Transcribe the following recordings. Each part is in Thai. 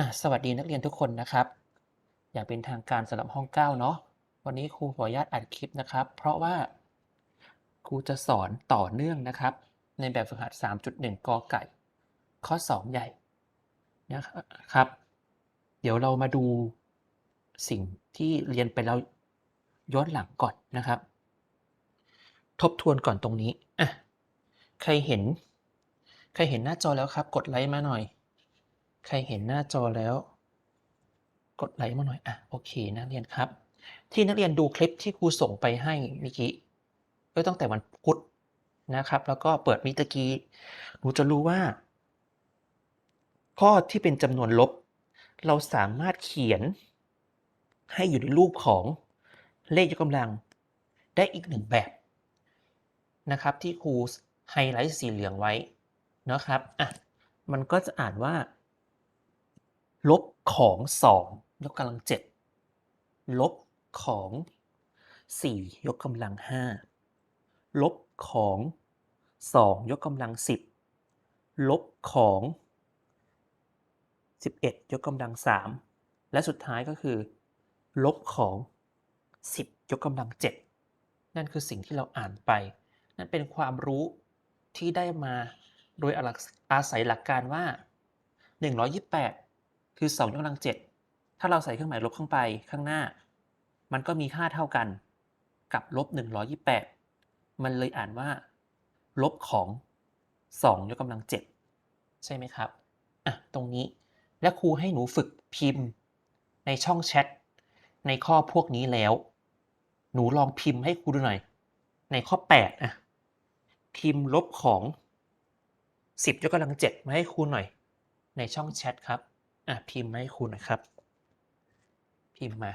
อะสวัสดีนักเรียนทุกคนนะครับ อย่างเป็นทางการสำหรับห้องเก้าเนาะวันนี้ครูขออนุญาตอัดคลิปนะครับ เพราะว่าครูจะสอนต่อเนื่องนะครับ ในแบบฝึกหัด 3.1 กอไก่ ข้อ 2 ใหญ่นะครับ เดี๋ยวเรามาดูสิ่งที่เรียนไปแล้วย้อนหลังก่อนนะครับ ทบทวนก่อนตรงนี้อะใครเห็น ใครเห็นหน้าจอแล้วครับ กดไลค์มาหน่อย ใครเห็นหน้าจอแล้ว กดไลค์มาหน่อยอะโอเคนักเรียนครับ ที่นักเรียนดูคลิปที่ครูส่งไปให้เมื่อกี้ก็ตั้งแต่วันพุธนะครับ แล้วก็เปิดมิตะกี้หนูจะรู้ว่า ข้อที่เป็นจำนวนลบ เราสามารถเขียน ให้อยู่ในรูปของเลขยกกำลังได้อีกหนึ่งแบบนะครับที่ครูไฮไลท์สีเหลืองไว้นะครับอะมันก็จะอ่านว่า ลบของ2ยกกำลัง7ลบของ4ยกกำลัง5ลบของ2ยกกำลัง10ลบของ11ยกกำลัง3และสุดท้ายก็คือ ลบของ10ยกกำลัง7นั่นคือสิ่งที่เราอ่านไป นั่นเป็นความรู้ที่ได้มาโดยอาศัยหลักการว่า 128 คือ2ยกกำลัง 7 ถ้าเราใส่เครื่องหมายลบข้างไปข้างหน้า มันก็มีค่าเท่ากันกับลบ 128 มันเลยอ่านว่า ลบของ 2 ยกกำลัง 7 ใช่ไหมครับอะตรงนี้และครูให้หนูฝึกพิมพ์ ในช่องแชทในข้อพวกนี้แล้ว หนูลองพิมพ์ให้ครูดูหน่อย ในข้อ8อะพิมพ์ลบของ 10 ยกกำลัง 7 มาให้ครูหน่อย ในช่องแชทครับ อะพิมพ์มาให้ครูหน่อยครับ พิมพ์มา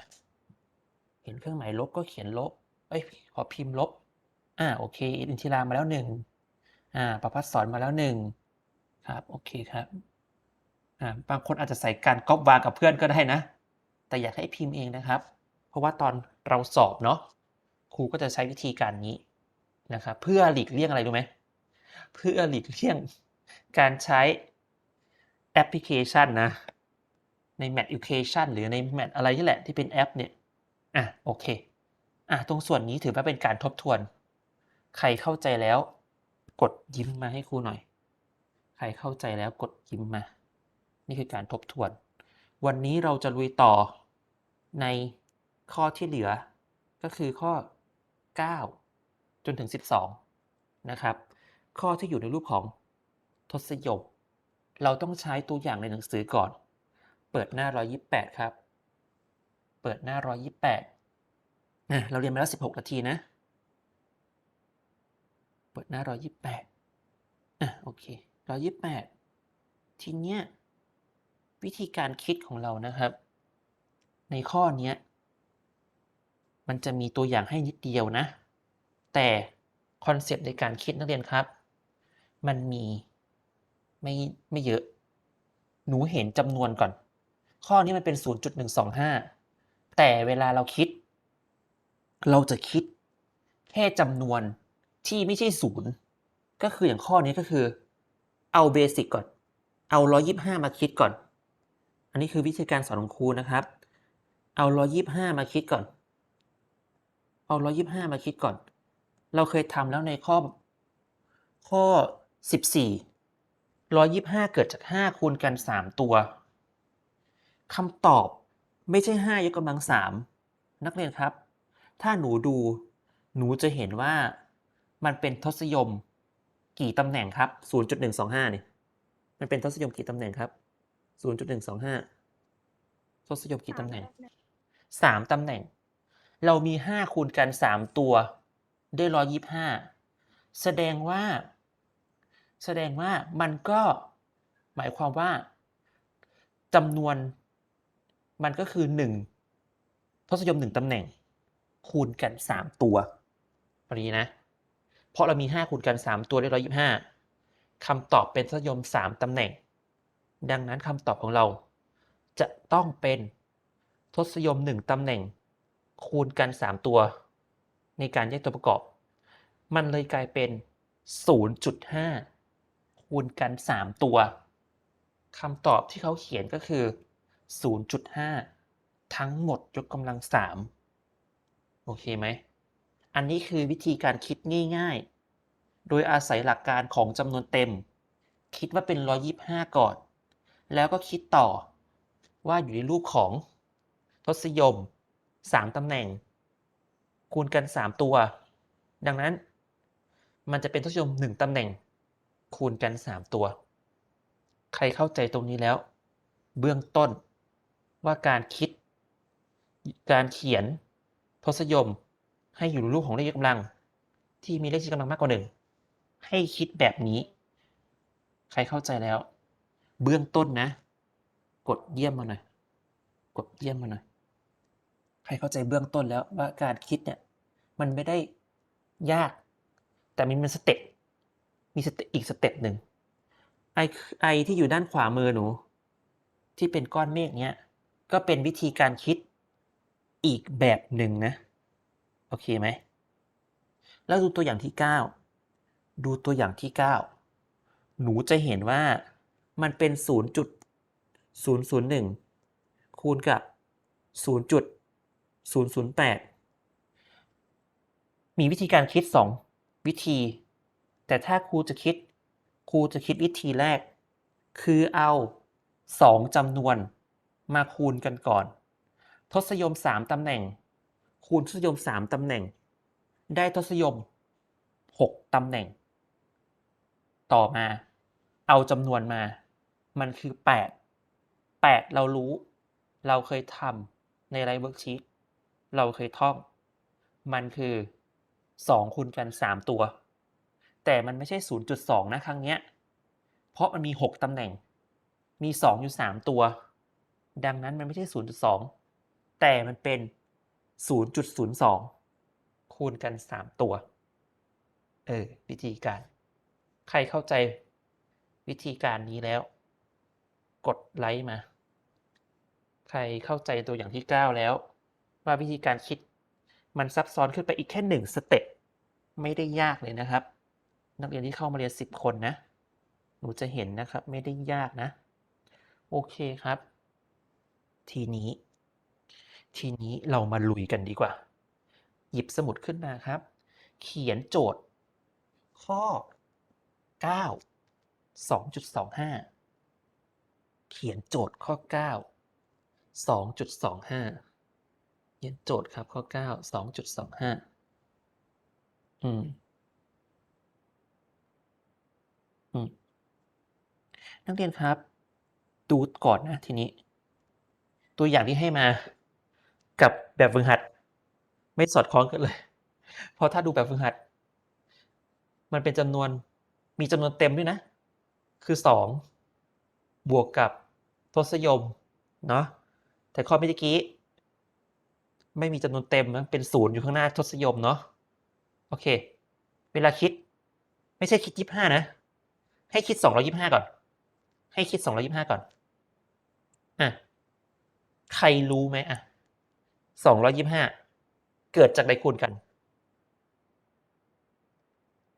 เห็นเครื่องหมายลบก็เขียนลบ เอ้ยขอพิมพ์ลบ อ่าโอเค อินทิรามาแล้วหนึ่งอ่าประพัฒสอนมาแล้วหนึ่งครับ โอเคครับอ่าบางคนอาจจะใส่การก๊อปวางกับเพื่อนก็ได้นะ แต่อยากให้พิมพ์เองนะครับ เพราะว่าตอนเราสอบเนาะครูก็จะใช้วิธีการนี้นะครับเพื่อหลีกเลี่ยงอะไรรู้ไหมเพื่อหลีกเลี่ยงการใช้แอปพลิเคชันนะ ใน Math Education หรือใน m a t อะไรที่แหละที่เป็นแอปเนี่ยอะโอเคอะตรงส่วนนี้ถือว่าเป็นการทบทวน ใครเข้าใจแล้ว กดยิ้มมาให้ครูหน่อย ใครเข้าใจแล้วกดยิ้มมา นี่คือการทบทวน วันนี้เราจะลุยต่อในข้อที่เหลือ ก็คือข้อ 9 จนถึง 12 นะครับ ข้อที่อยู่ในรูปของทศยม เราต้องใช้ตัวอย่างในหนังสือก่อน เปิดหน้า 128 ครับ เปิดหน้า 128นะเราเรียนมาแล้ว 16 นาทีนะ เปิดหน้า 128อะโอเค 128 ทีเนี้ยวิธีการคิดของเรานะครับ ในข้อเนี้ยมันจะมีตัวอย่างให้นิดเดียวนะ แต่คอนเซปต์ในการคิดนักเรียนครับ มันมีไม่ไม่เยอะ หนูเห็นจำนวนก่อน ข้อนี้มันเป็น 0.125 แต่เวลาเราคิด เราจะคิดแค่จำนวนที่ไม่ใช่ศูนย์ก็คืออย่างข้อนี้ก็คือ เอาเบสิกก่อน เอา 125 มาคิดก่อน อันนี้คือวิธีการสอนของครูนะครับ เอา 125 มาคิดก่อน เอา 125 มาคิดก่อน เราเคยทำแล้วในข้อ ข้อ 14 125 เกิดจาก 5 คูณกัน 3 ตัว คำตอบไม่ใช่ 5 ยกกำลัง 3 นักเรียนครับ ถ้าหนูดู หนูจะเห็นว่ามันเป็นทศยมกี่ตำแหน่งครับ 0.125เนี่ยมันเป็นทศยมกี่ตำแหน่งครับ 0.125 ทศนิยมกี่ตำแหน่งสามตำแหน่ง เรามีห้าคูณกันสามตัวได้ร้อยยี่ห้าแสดงว่า แสดงว่ามันก็หมายความว่าจำนวน มันก็คือหนึ่งทศนิยมหนึ่งตำแหน่ง คูณกันสามตัวแบบนี้นะ เพราะเรามีห้าคูณกันสามตัวได้ร้อยยี่ห้าคำตอบเป็นทศนิยมสามตำแหน่ง ดังนั้นคำตอบของเรา จะต้องเป็นทศนิยม1ตำแหน่ง คูณกัน3ตัว ในการแยกตัวประกอบ มันเลยกลายเป็น 0.5 คูณกัน 3 ตัวคำตอบที่เขาเขียนก็คือ 0.5 ทั้งหมดยกกำลัง 3 โอเคไหม อันนี้คือวิธีการคิดง่ายๆ โดยอาศัยหลักการของจำนวนเต็ม คิดว่าเป็น 125 ก่อน แล้วก็คิดต่อว่าอยู่ในรูปของทศยม 3ตำแหน่ง คูณกัน 3 ตัว ดังนั้นมันจะเป็นทศนิยม 1ตำแหน่ง คูณกัน 3 ตัว ใครเข้าใจตรงนี้แล้ว เบื้องต้น ว่าการคิด การเขียนทศยม ให้อยู่ในรูปของเลขยกกำลัง ที่มีเลขชี้กำลังมากกว่าหนึ่งให้คิดแบบนี้ ใครเข้าใจแล้ว เบื้องต้นนะ กดเยี่ยมมาหน่อยกดเยี่ยมมาหน่อยใครเข้าใจเบื้องต้นแล้วว่าการคิดเนี่ย มันไม่ได้ยาก แต่มันเป็นสเต็ปมีสเต็ปอีกสเต็ปหนึ่งไอไอที่อยู่ด้านขวามือหนู ที่เป็นก้อนเมฆเนี้ย ก็เป็นวิธีการคิดอีกแบบหนึ่งนะ โอเคไหม แล้วดูตัวอย่างที่ 9 ดูตัวอย่างที่ 9 หนูจะเห็นว่ามันเป็น 0.001 คูณกับ 0.008 มีวิธีการคิด 2 วิธี แต่ถ้าครูจะคิด ครูจะคิดวิธีแรก คือเอา 2จำนวน มาคูณกันก่อน ทศนิยม 3 ตำแหน่ง คูณทศนิยม 3 ตำแหน่ง ได้ทศยม 6 ตำแหน่ง ต่อมา เอาจำนวนมา มันคือ 8 8 เรารู้ เราเคยทำในไรเวิร์กชีตเราเคยท่อง มันคือ 2 คูณกัน 3 ตัว แต่มันไม่ใช่ 0.2 นะครั้งเนี้ย เพราะมันมี 6 ตำแหน่ง มี 2 อยู่ 3 ตัว ดังนั้นมันไม่ใช่ 0.2 แต่มันเป็น 0.02 คูณกัน 3 ตัว เออ วิธีการ ใครเข้าใจวิธีการนี้แล้ว กดไลค์มา ใครเข้าใจตัวอย่างที่ 9 แล้ว ว่าวิธีการคิดมันซับซ้อนขึ้นไปอีกแค่หนึ่งสเต็ปไม่ได้ยากเลยนะครับ นักเรียนที่เข้ามาเรียน 10 คนนะ หนูจะเห็นนะครับ ไม่ได้ยากนะ โอเคครับ ทีนี้ ทีนี้เรามาลุยกันดีกว่า หยิบสมุดขึ้นมาครับ เขียนโจทย์ ข้อ 9 2.25 เขียนโจทย์ข้อ 9 2.25 เขียนโจทย์ครับข้อ 9 2.25 อืม อืมนักเรียนครับ ดูก่อนนะทีนี้ ตัวอย่างที่ให้มากับแบบฝึกหัด ไม่สอดคล้องกันเลยเพราะถ้าดูแบบฝึกหัด มันเป็นจำนวนมีจำนวนเต็มด้วยนะ คือ 2 บวกกับทศยมเนาะแต่ข้อเมื่อกี้ ไม่มีจำนวนเต็มนะเป็นศูนย์อยู่ข้างหน้าทศยมเนาะโอเค เวลาคิด ไม่ใช่คิด25นะ ให้คิด225ก่อน ให้คิด225ก่อนอะ ใครรู้ไหมอะ225เกิดจากใดคูณกัน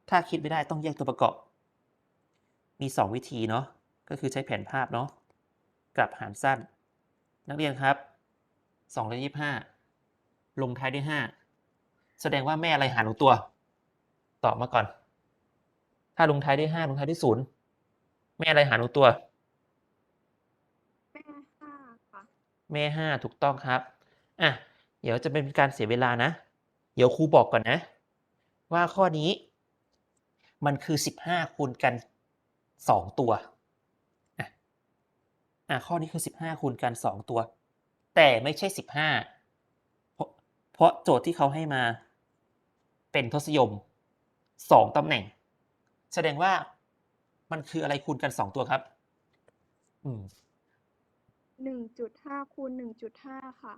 ถ้าคิดไม่ได้ต้องแยกตัวประกอบ มี2วิธีเนาะ ก็คือใช้แผนภาพเนาะกับหารสั้น นักเรียนครับ225ลงท้ายด้วย5แสดงว่าแม่อะไรหารของตัว ตอบมาก่อน ถ้าลงท้ายด้วย5ลงท้ายด้วย0แม่อะไรหารของตัว แม่ห้าค่ะ แม่ห้าถูกต้องครับ อะ เดี๋ยวจะเป็นการเสียเวลานะ เดี๋ยวครูบอกก่อนนะ ว่าข้อนี้ มันคือสิบห้าคูณกันสองตัว อะ อะ ข้อนี้คือสิบห้าคูณกันสองตัว แต่ไม่ใช่สิบห้าเพราะเพราะโจทย์ที่เขาให้มา เป็นทศยมสองตำแหน่ง แสดงว่ามันคืออะไรคูณกันสองตัวครับ อืม หนึ่งจุดห้าคูณหนึ่งจุดห้าค่ะ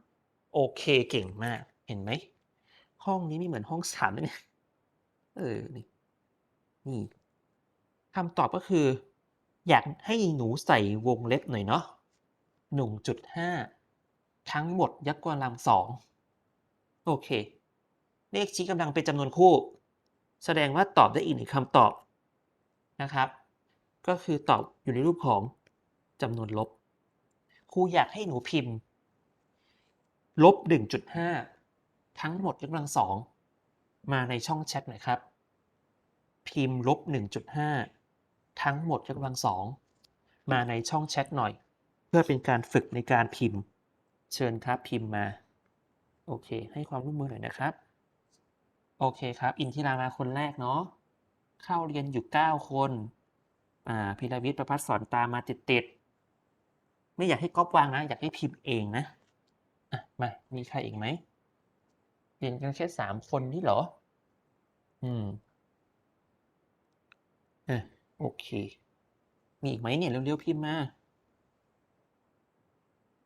โอเคเก่งมาก เห็นไหม ห้องนี้ไม่เหมือนห้องสามเลยเนี่ยเออนี่นี่คำตอบก็คือ อยากให้หนูใส่วงเล็บหน่อยเนาะหนึ่งจุดห้าทั้งหมดยักษ์กว่าลังสองโอเค เลขชี้กำลังเป็นจำนวนคู่ แสดงว่าตอบได้อีกหนึ่งคำตอบนะครับ ก็คือตอบอยู่ในรูปของจำนวนลบ รูรูอยากให้หนูพิมพ์ลบหนึ่งจุดห้าทั้งหมดยกกำลังสองมาในช่องแชทหน่อยครับ พิมพ์ลบหนึ่งจุดห้าทั้งหมดยกกำลังสองมาในช่องแชทหน่อย เพื่อเป็นการฝึกในการพิมพ์ เชิญครับพิมพ์มา โอเค ให้ความร่วมมือหน่อยนะครับ โอเคครับ อินทิรามาคนแรกเนาะเข้าเรียนอยู่เก้าคน อ่าพิรวิทย์ประพัฒสอนตามมาติดๆ ไม่อยากให้ก๊อปวางนะ อยากให้พิมพ์เองนะอะมามีใครอีกไหมเรียนกันแค่สามคนนี่เหรอ อืมอะโอเค มีอีกไหมเนี่ยเร็วๆพิมพ์มา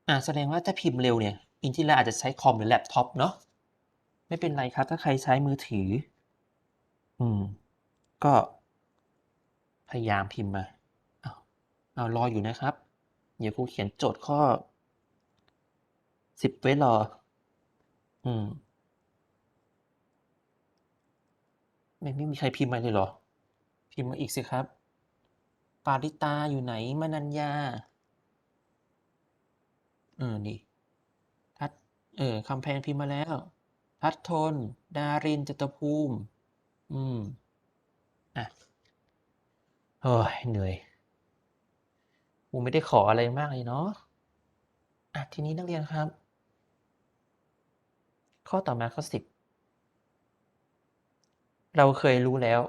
อ่าแสดงว่าถ้าพิมพ์เร็วเนี่ยอินทิราอาจจะใช้คอมหรือแล็ปท็อปเนาะไม่เป็นไรครับ ถ้าใครใช้มือถือ อืม ก็พยายามพิมพ์มา เอาเอารออยู่นะครับ เดี๋ยวครูเขียนโจทย์ข้อสิบไว้รอ อืม ไม่ไม่มีใครพิมพ์มาเลยเหรอ พิมพ์มาอีกสิครับ ปาริตาอยู่ไหนมานัญญา เออ นี่ ทัด เออคำแพงพิมพ์มาแล้ว ทัดทน ดารินจตุภูมิ อืม อะ โอ้ย เหนื่อย กูไม่ได้ขออะไรมากเลยเนาะอะทีนี้นักเรียนครับ ข้อต่อมาข้อสิบเราเคยรู้แล้ว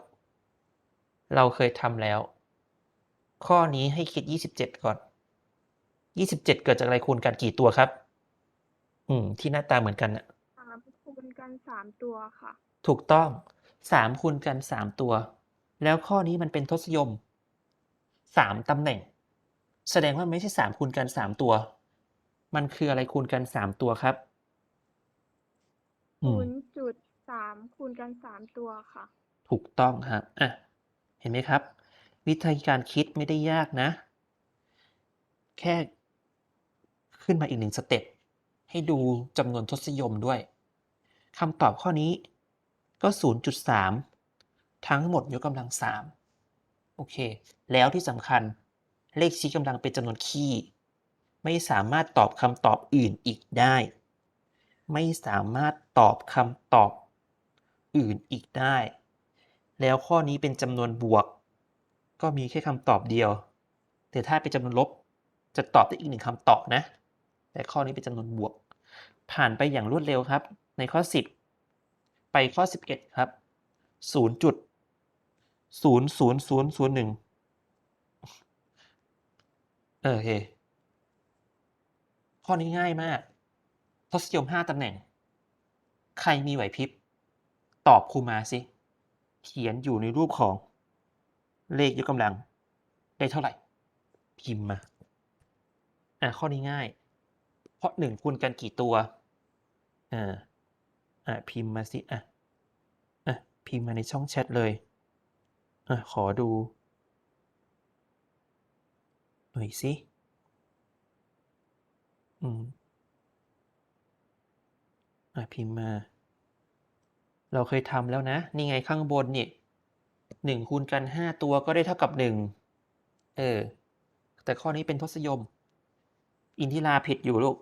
เราเคยทำแล้ว ข้อนี้ให้คิดยี่สิบเจ็ดก่อนยี่สิบเจ็ดเกิดจากอะไรคูณกันกี่ตัวครับ อืม ที่หน้าตาเหมือนกันน่ะสามคูณกันสามตัวค่ะ ถูกต้องสามคูณกันสามตัว แล้วข้อนี้มันเป็นทศนิยมสามตำแหน่ง แสดงว่าไม่ใช่สามคูณกันสามตัว มันคืออะไรคูณกันสามตัวครับอืศูมนย์จุดสามคูณกันสามตัวค่ะ ถูกต้องครับอะ เห็นไหมครับ วิธีการคิดไม่ได้ยากนะ แค่ขึ้นมาอีกหนึ่งสเต็ปให้ดูจำนวนทศนิยมด้วยคำตอบข้อนี้ก็ 0.3 ทั้งหมดยกกำลัง 3 โอเค แล้วที่สำคัญ เลขชี้กำลังเป็นจำนวนคี่ ไม่สามารถตอบคำตอบอื่นอีกได้ ไม่สามารถตอบคำตอบอื่นอีกได้ แล้วข้อนี้เป็นจำนวนบวก ก็มีแค่คำตอบเดียว แต่ถ้าเป็นจำนวนลบจะตอบได้อีกหนึ่งคำตอบนะ แต่ข้อนี้เป็นจำนวนบวก ผ่านไปอย่างรวดเร็วครับ ในข้อ 10 ไปข้อ 11 ครับ0จุด0 0 0 0 1 เออโอเค ข้อนี้ง่ายมาก ทศนิยม5ตำแหน่ง ใครมีไหวพริบ ตอบครูมาสิ เขียนอยู่ในรูปของ เลขยกกำลัง ได้เท่าไหร่ พิมพ์มา อะข้อนี้ง่าย เพราะหนึ่งคูณกันกี่ตัว อ่า อะพิมพ์มาสิ อะ อะพิมพ์มาในช่องแชทเลย อะขอดู หน่อยสิ อืมอะพิมพ์มา เราเคยทำแล้วนะ นี่ไงข้างบนเนี่ยหนึ่งคูณกันห้าตัวก็ได้เท่ากับหนึ่งเออ แต่ข้อนี้เป็นทศยม อินทิราผิดอยู่ลูก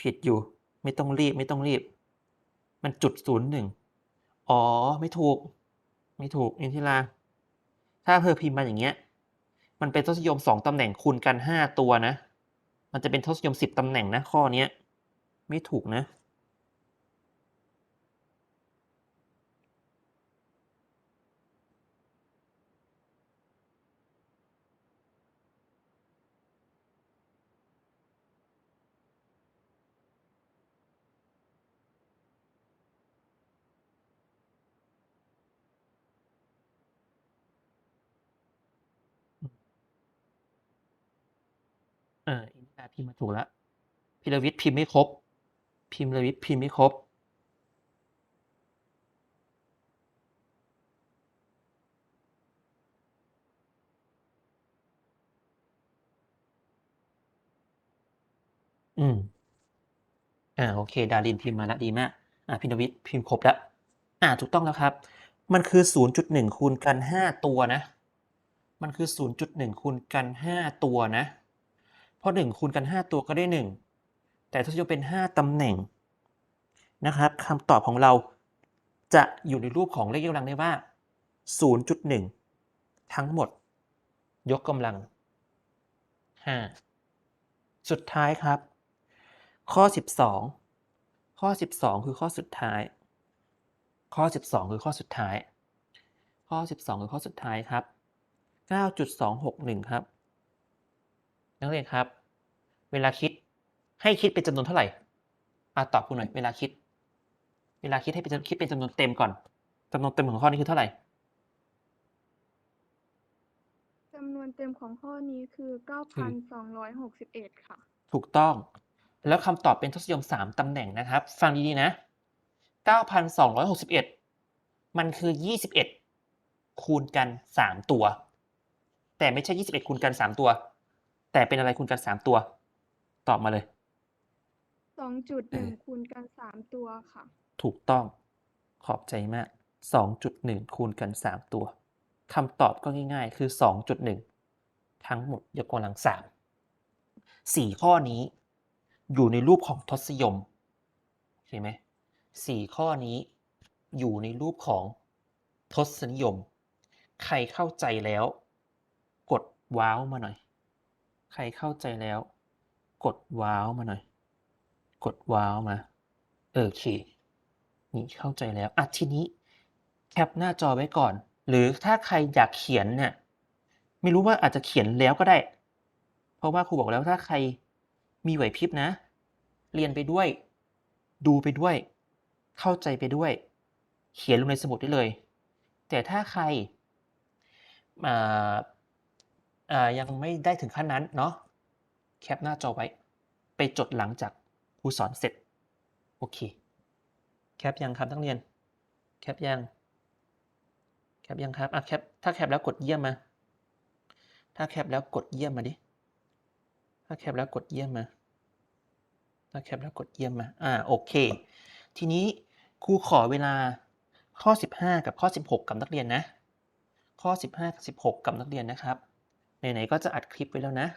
ผิดอยู่ ไม่ต้องรีบไม่ต้องรีบ มันจุดศูนย์หนึ่งอ๋อ ไม่ถูก ไม่ถูกอินทิรา ถ้าเธอพิมพ์มาอย่างเงี้ย มันเป็นทศนิยมสองตำแหน่งคูณกันห้าตัวนะ มันจะเป็นทศนิยมสิบตำแหน่งนะข้อเนี้ยไม่ถูกนะ พิมพ์มาถูกแล้วพิรวิทย์พิมพ์ไม่ครบ พิมพ์รวิทย์พิมพ์ไม่ครบ อืม อ่าโอเค ดารินพิมพ์มาแล้วดีมาก อ่าพินวิทย์พิมพ์ครบแล้ว อ่า ถูกต้องแล้วครับ มันคือ0.1คูณกัน5ตัวนะ มันคือ0.1คูณกัน5ตัวนะ เพราะหนึ่งคูณกันห้าตัวก็ได้หนึ่งแต่ทศนิยมเป็นห้าตำแหน่งนะครับคำตอบของเราจะอยู่ในรูปของเลขยกกำลังได้ว่า 0.1 ทั้งหมด ยกกำลัง 5 สุดท้ายครับ ข้อ 12 ข้อ 12 คือข้อสุดท้าย ข้อ 12 คือข้อสุดท้าย ข้อ 12 คือข้อสุดท้ายครับ 9.261 ครับ นักเรียนครับ เวลาคิดให้คิดเป็นจำนวนเท่าไหร่อะตอบคุณหน่อยเวลาคิด เวลาคิดให้เป็นจำคิดเป็นจำนวนเต็มก่อนจำนวนเต็มของข้อนี้คือเท่าไหร่จำนวนเต็มของข้อนี้คือเก้าพันสองร้อยหกสิบเอ็ดค่ะ ถูกต้อง แล้วคำตอบเป็นทศนิยม3ตำแหน่งนะครับ ฟังดีๆนะ 9,261 มันคือ 21 คูณกัน 3 ตัว แต่ไม่ใช่ 21 คูณกัน 3 ตัว แต่เป็นอะไรคูณกัน3ตัว ตอบมาเลย สองจุดหนึ่งคูณกันสามตัวค่ะ ถูกต้องขอบใจมาก 2.1 คูณกัน 3 ตัวคำตอบก็ง่าย ๆ คือ 2.1 ทั้งหมดยกกำลัง 3 4 ข้อนี้ อยู่ในรูปของทศนิยมเห็นไหมสี่ข้อนี้ อยู่ในรูปของทศนิยม ใครเข้าใจแล้ว กดว้าวมาหน่อย ใครเข้าใจแล้ว กดว้าวมาหน่อย กดว้าวมาเออโอเคนี่เข้าใจแล้วอะทีนี้แคปหน้าจอไว้ก่อน หรือถ้าใครอยากเขียนเนี่ยไม่รู้ว่าอาจจะเขียนแล้วก็ได้ เพราะว่าครูบอกแล้วถ้าใครมีไหวพริบนะ เรียนไปด้วย ดูไปด้วย เข้าใจไปด้วย เขียนลงในสมุดได้เลย แต่ถ้าใคร อ่ายังไม่ได้ถึงขั้นนั้นเนาะแคปหน้าจอไว้ ไปจดหลังจากครูสอนเสร็จ โอเค แคปยังครับนักเรียน แคปยัง แคปยังครับอะแคปถ้าแคปแล้วกดเยี่ยมมา ถ้าแคปแล้วกดเยี่ยมมาดิ ถ้าแคปแล้วกดเยี่ยมมา ถ้าแคปแล้วกดเยี่ยมมา อ่าโอเค ทีนี้ครูขอเวลาข้อ 15 กับข้อ 16 กับนักเรียนนะ ข้อ 15 กับ 16 กับนักเรียนนะครับ ไหนๆก็จะอัดคลิปไว้แล้วนะ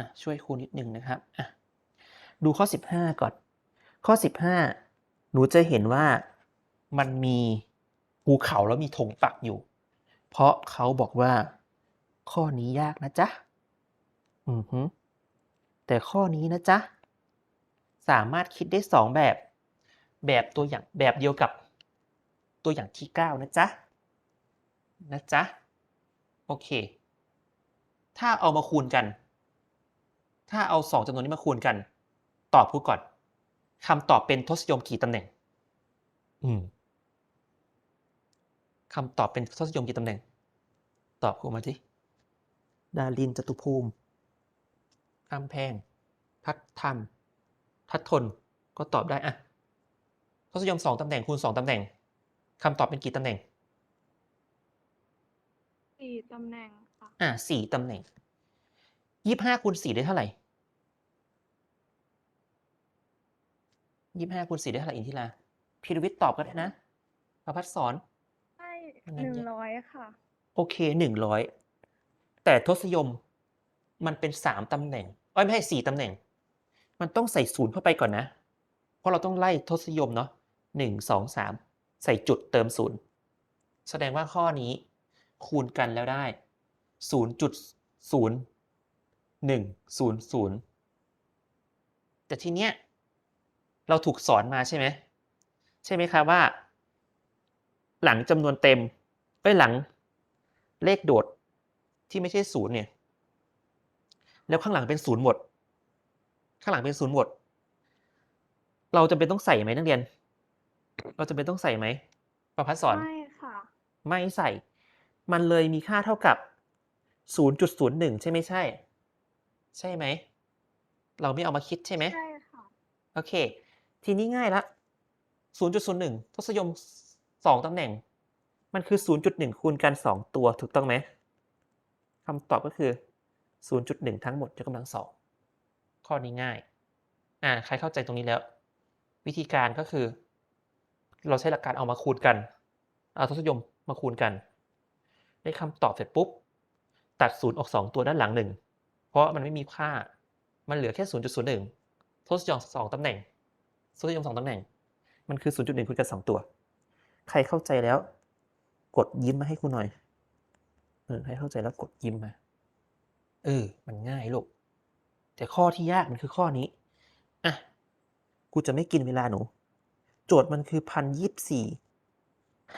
ะช่วยครูนิดนึงนะครับดูข้อ 15 ก่อน ข้อ 15 หนูจะเห็นว่ามันมีภูเขาแล้วมีธงปักอยู่ เพราะเขาบอกว่า ข้อนี้ยากนะจ๊ะ อือฮึแต่ข้อนี้นะจ๊ะ สามารถคิดได้สองแบบ แบบตัวอย่างแบบเดียวกับตัวอย่างที่ 9 นะจ๊ะ นะจ๊ะ โอเค ถ้าเอามาคูณกัน ถ้าเอาสองจำนวนนี้มาคูณกัน ตอบพูดก่อนคำตอบเป็นทศนิยมกี่ตำแหน่ง อืมคำตอบเป็นทศนิยมกี่ตำแหน่ง ตอบครูมาที่ดารินจตุภูมิคำแพง พัฒธรรม ทัดทน ก็ตอบได้อะทศนิยมสองตำแหน่งคูณสองตำแหน่งคำตอบเป็นกี่ตำแหน่ง สี่ตำแหน่งค่ะ อะสี่ตำแหน่งยี่ห้าคูณสี่ได้เท่าไหร่ยี่ห้าคูณสี่ได้เท่าไหร่อินทิราพีรวิทย์ตอบก็ได้นะประพัฒสอนให้มันหนั่นนึ่งเยอะร้อยค่ะ โอเคหนึ่งร้อยแต่ทศนิยมมันเป็นสามตำแหน่งเอ้ยไม่ใช่สี่ตำแหน่ง มันต้องใส่ศูนย์เข้าไปก่อนนะ เพราะเราต้องไล่ทศนิยมเนาะหนึ่งสองสามใส่จุดเติมศูนย์แสดงว่าข้อนี้คูณกันแล้วได้ ศูนย์จุดศูนย์หนึ่งศูนย์ศูนย์แต่ทีเนี้ยเราถูกสอนมาใช่ไหมใช่ไหมครับว่า หลังจำนวนเต็มไปหลังเลขโดดที่ไม่ใช่ศูนย์เนี่ย แล้วข้างหลังเป็นศูนย์หมด ข้างหลังเป็นศูนย์หมด เราจะเป็นต้องใส่ไหมนักเรียน เราจะเป็นต้องใส่ไหมประพัฒสอนไม่ค่ะ ไม่ใส่ มันเลยมีค่าเท่ากับ 0.01 ใช่ไม่ใช่ ใช่ไหม เราไม่เอามาคิดใช่ไหมใช่ค่ะ โอเค ทีนี้ง่ายละ 0.01 ทศนิยม 2 ตำแหน่ง มันคือ 0.1 คูณกัน 2 ตัวถูกต้องไหมคำตอบก็คือ 0.1 ทั้งหมดยกกำลังสองข้อนี้ง่าย อ่า ใครเข้าใจตรงนี้แล้ว วิธีการก็คือ เราใช้หลักการเอามาคูณกัน เอาทศนิยมมาคูณกัน ได้คำตอบเสร็จปุ๊บ ตัดศูนย์ออก2ตัวด้านหลังหนึ่งเพราะมันไม่มีค่า มันเหลือแค่0.01ทศนิยมสองตำแหน่งทศนิยมสองตำแหน่ง มันคือ0.1คูณกันสองตัว ใครเข้าใจแล้ว กดยิ้มมาให้คุณหน่อยเออใครเข้าใจแล้วกดยิ้มมา เออ มันง่ายลูกแต่ข้อที่ยากมันคือข้อนี้อะกูจะไม่กินเวลาหนู โจทย์มันคือพันยี่สิบสี่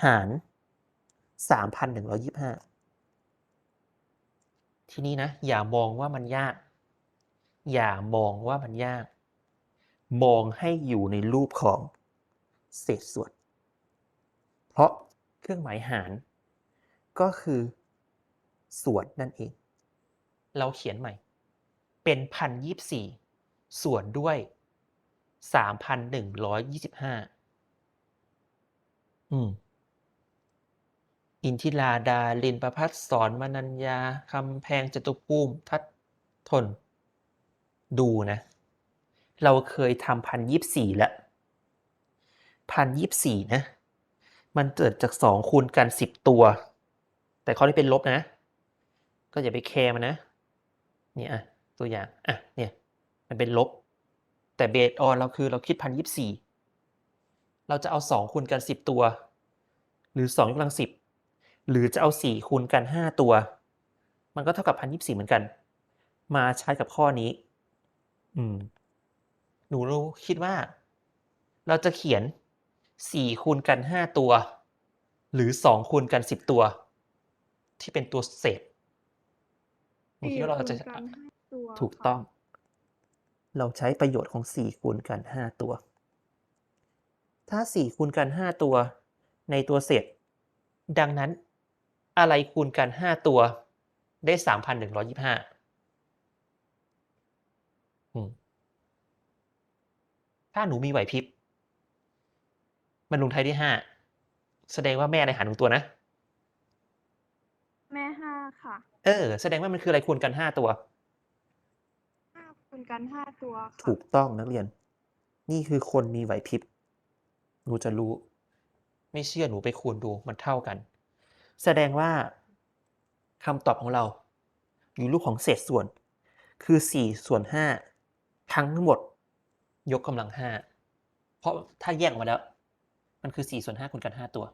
หารสามพันหนึ่งร้อยี่ห้า ทีนี้นะ อย่ามองว่ามันยาก อย่ามองว่ามันยาก มองให้อยู่ในรูปของเศษส่วน เพราะเครื่องหมายหาร ก็คือส่วนนั่นเอง เราเขียนใหม่ เป็นพันยี่สี่ส่วนด้วยสามพันหนึ่งร้อยยี่สิบห้าอืม อินทิราดา ลินประพัฒสอนมนัญญาคำแพงจตุภูมิ ทัดทน ดูนะ เราเคยทำพันยี่สี่แล้วพันยี่สี่นะ มันเกิดจากสองคูณกันสิบตัว แต่ข้อที่เป็นลบนะ ก็อย่าไปแคร์มันนะ เนี่ยอะ ตัวอย่าง อะ เนี่ย มันเป็นลบ แต่เบสออนเราคือเราคิดพันยี่สี่เราจะเอาสองคูณกันสิบตัว หรือสองยกกำลังสิบ หรือจะเอาสี่คูณกันห้าตัว มันก็เท่ากับพันยี่สี่เหมือนกัน มาใช้กับข้อนี้ อืม หนูรู้คิดว่า เราจะเขียนสี่คูณกันห้าตัว หรือสองคูณกันสิบตัว ที่เป็นตัวเศษหนูคิดว่าเราจะสี่คูณกันห้าตัวถูกค่ะต้อง เราใช้ประโยชน์ของสี่คูณกันห้าตัว ถ้าสี่คูณกันห้าตัวในตัวเศษดังนั้น อะไรคูณกันห้าตัวได้สามพันหนึ่งร้อยี่ห้าถ้าหนูมีไหวพริบ มันลงท้ายด้วยห้าแสดงว่าแม่อะไรหารหนึ่งตัวนะ แม่ห้าค่ะ เออ แสดงว่ามันคืออะไรคูณกันห้าตัวห้าคูณกันห้าตัวค่ะถูกต้องนักเรียน นี่คือคนมีไหวพริบ หนูจะรู้ ไม่เชื่อหนูไปคูณดูมันเท่ากัน แสดงว่าคำตอบของเรา อยู่รูปของเศษส่วน คือ 4 ส่วน 5 ทั้งหมด ยกกำลัง 5 เพราะถ้าแยกออกมาแล้ว มันคือ 4 ส่วน5คูณกัน 5 ตัว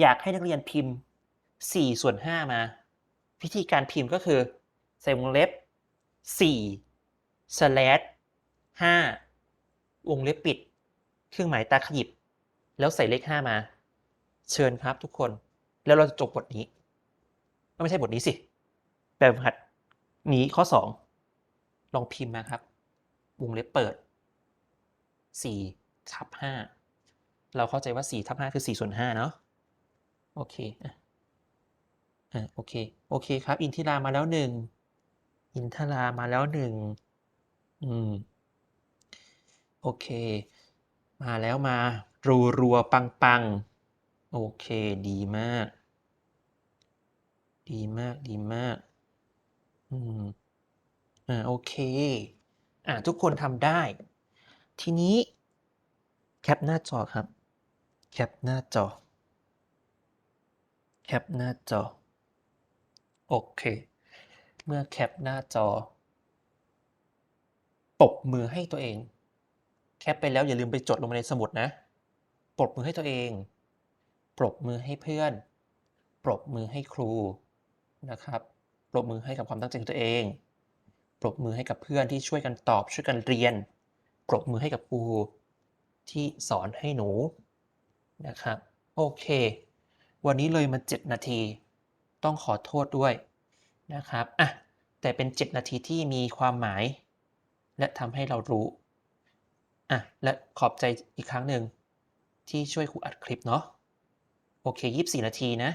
อยากให้นักเรียนพิมพ์ 4 ส่วน 5 มา วิธีการพิมพ์ก็คือ ใส่วงเล็บ 4 slash 5วงเล็บปิด เครื่องหมายตาขยิบ แล้วใส่เลข 5 มา เชิญครับทุกคน แล้วเราจะจบบทนี้ไม่ใช่บทนี้สิแบบหัดนี้ข้อ 2 ลองพิมพ์มาครับ วงเล็บเปิด4ทับ5เราเข้าใจว่า4ทับ5คือ4ส่วน5เนาะโอเคอะอะโอเค โอเคครับ อินทิรามาแล้วหนึ่งอินทรามาแล้วหนึ่งอืม โอเค มาแล้วมา รัวรัวปังปังๆ โอเคดีมาก ดีมากดีมาก อืมอ่าโอเค อ่าทุกคนทำได้ ทีนี้แคปหน้าจอครับ แคปหน้าจอ แคปหน้าจอ โอเค เมื่อแคปหน้าจอปรบมือให้ตัวเอง แคปไปแล้วอย่าลืมไปจดลงมาในสมุดนะปรบมือให้ตัวเอง ปรบมือให้เพื่อน ปรบมือให้ครูนะครับ ปรบมือให้กับความตั้งใจของตัวเอง ปรบมือให้กับเพื่อนที่ช่วยกันตอบช่วยกันเรียน ปรบมือให้กับครูที่สอนให้หนูนะครับ โอเค วันนี้เลยมา 7 นาที ต้องขอโทษด้วยนะครับอะแต่เป็น 7 นาทีที่มีความหมาย และทำให้เรารู้อะและขอบใจอีกครั้งหนึ่งที่ช่วยครูอัดคลิปเนาะ โอเค 24 นาทีนะ